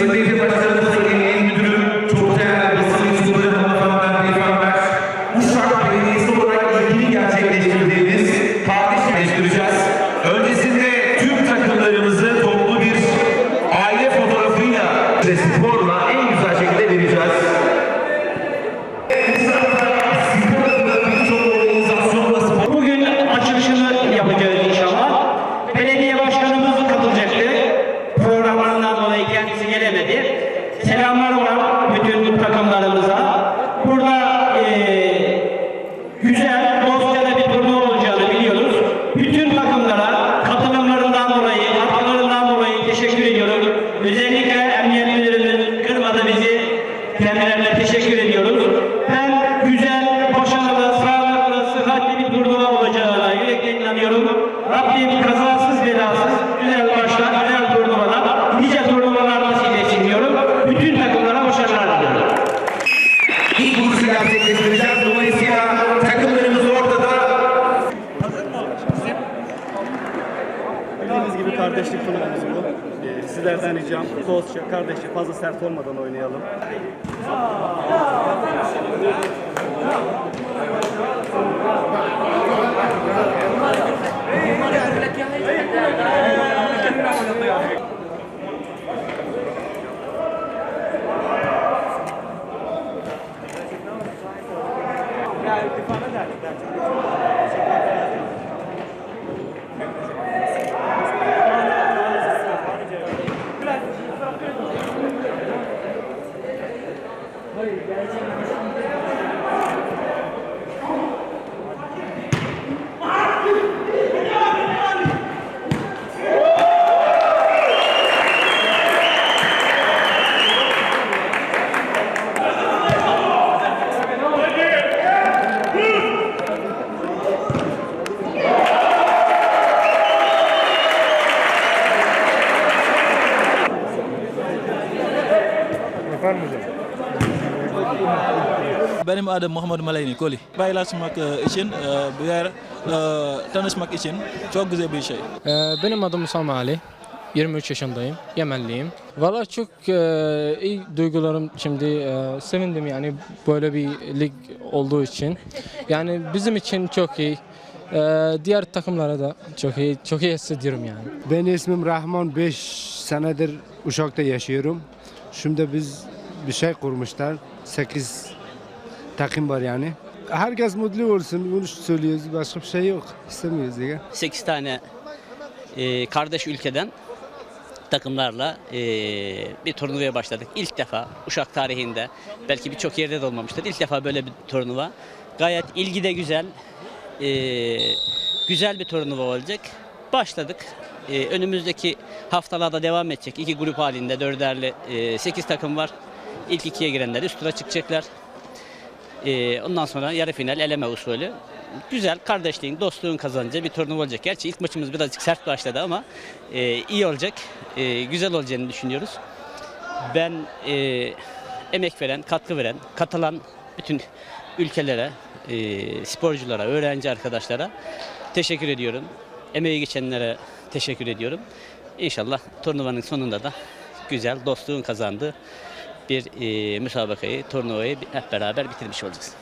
Você vai ছেলে আমার gerçekleştireceğiz. Dolayısıyla takımlarımız ortada. Bildiğiniz gibi kardeşlik turnuvamız bu. Ee, sizlerden ricam dostça, kardeşçe fazla sert olmadan oynayalım. ila irtifana derdi. Hayır, gerçekten. Benim adım Muhammed Malayni Koli. Paylaşmak e, için e, bir e, tanışmak için çok güzel bir şey. Benim adım Usama Ali. 23 yaşındayım. Yemenliyim. Valla çok e, iyi duygularım şimdi e, sevindim yani böyle bir lig olduğu için. Yani bizim için çok iyi. E, diğer takımlara da çok iyi, çok iyi hissediyorum yani. Ben ismim Rahman 5 senedir Uşak'ta yaşıyorum. Şimdi biz bir şey kurmuşlar. 8 takım var yani. Herkes mutlu olsun. Bunu söylüyoruz. Başka bir şey yok. İstemiyoruz ya. 8 tane e, kardeş ülkeden takımlarla e, bir turnuvaya başladık. İlk defa Uşak tarihinde belki birçok yerde de olmamıştır. İlk defa böyle bir turnuva. Gayet ilgi de güzel. e, güzel bir turnuva olacak. Başladık. E, önümüzdeki haftalarda devam edecek. İki grup halinde dörderli 8 takım var. İlk ikiye girenler üst tura çıkacaklar. Ee, ondan sonra yarı final eleme usulü. Güzel kardeşliğin, dostluğun kazanacağı bir turnuva olacak. Gerçi ilk maçımız birazcık sert başladı ama e, iyi olacak. E, güzel olacağını düşünüyoruz. Ben e, emek veren, katkı veren, katılan bütün ülkelere, e, sporculara, öğrenci arkadaşlara teşekkür ediyorum. Emeği geçenlere teşekkür ediyorum. İnşallah turnuvanın sonunda da güzel dostluğun kazandığı bir e, müsabakayı, turnuvayı hep beraber bitirmiş olacağız.